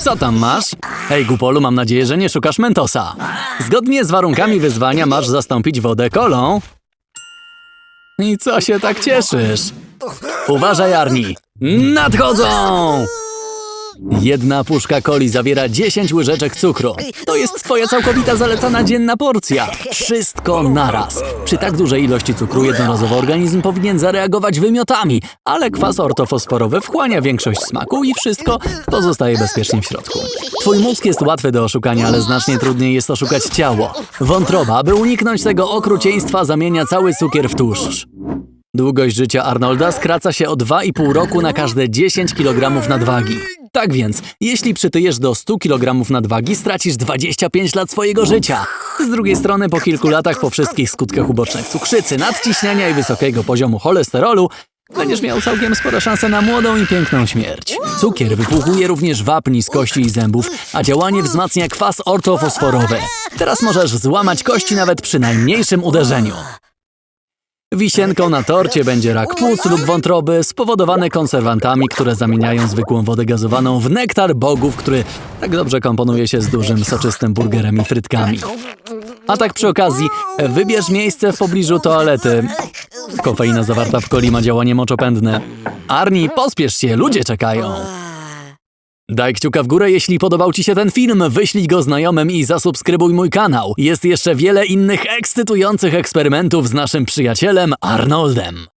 Co tam masz? Hej, Gupolu, mam nadzieję, że nie szukasz Mentosa. Zgodnie z warunkami wyzwania masz zastąpić wodę kolą. I co się tak cieszysz? Uważaj, Arni! Nadchodzą! Jedna puszka coli zawiera 10 łyżeczek cukru. To jest twoja całkowita zalecana dzienna porcja. Wszystko naraz. Przy tak dużej ilości cukru jednorazowo organizm powinien zareagować wymiotami, ale kwas ortofosforowy wchłania większość smaku i wszystko pozostaje bezpiecznie w środku. Twój mózg jest łatwy do oszukania, ale znacznie trudniej jest oszukać ciało. Wątroba, aby uniknąć tego okrucieństwa, zamienia cały cukier w tłuszcz. Długość życia Arnolda skraca się o 2,5 roku na każde 10 kg nadwagi. Tak więc, jeśli przytyjesz do 100 kg nadwagi, stracisz 25 lat swojego życia. Z drugiej strony, po kilku latach, po wszystkich skutkach ubocznych cukrzycy, nadciśnienia i wysokiego poziomu cholesterolu, będziesz miał całkiem spore szanse na młodą i piękną śmierć. Cukier wypłuchuje również wapni z kości i zębów, a działanie wzmacnia kwas ortofosforowy. Teraz możesz złamać kości nawet przy najmniejszym uderzeniu. Wisienką na torcie będzie rak płuc lub wątroby spowodowany konserwantami, które zamieniają zwykłą wodę gazowaną w nektar bogów, który tak dobrze komponuje się z dużym, soczystym burgerem i frytkami. A tak przy okazji, wybierz miejsce w pobliżu toalety. Kofeina zawarta w coli ma działanie moczopędne. Arni, pospiesz się, ludzie czekają. Daj kciuka w górę, jeśli podobał Ci się ten film, wyślij go znajomym i zasubskrybuj mój kanał. Jest jeszcze wiele innych ekscytujących eksperymentów z naszym przyjacielem Arnoldem.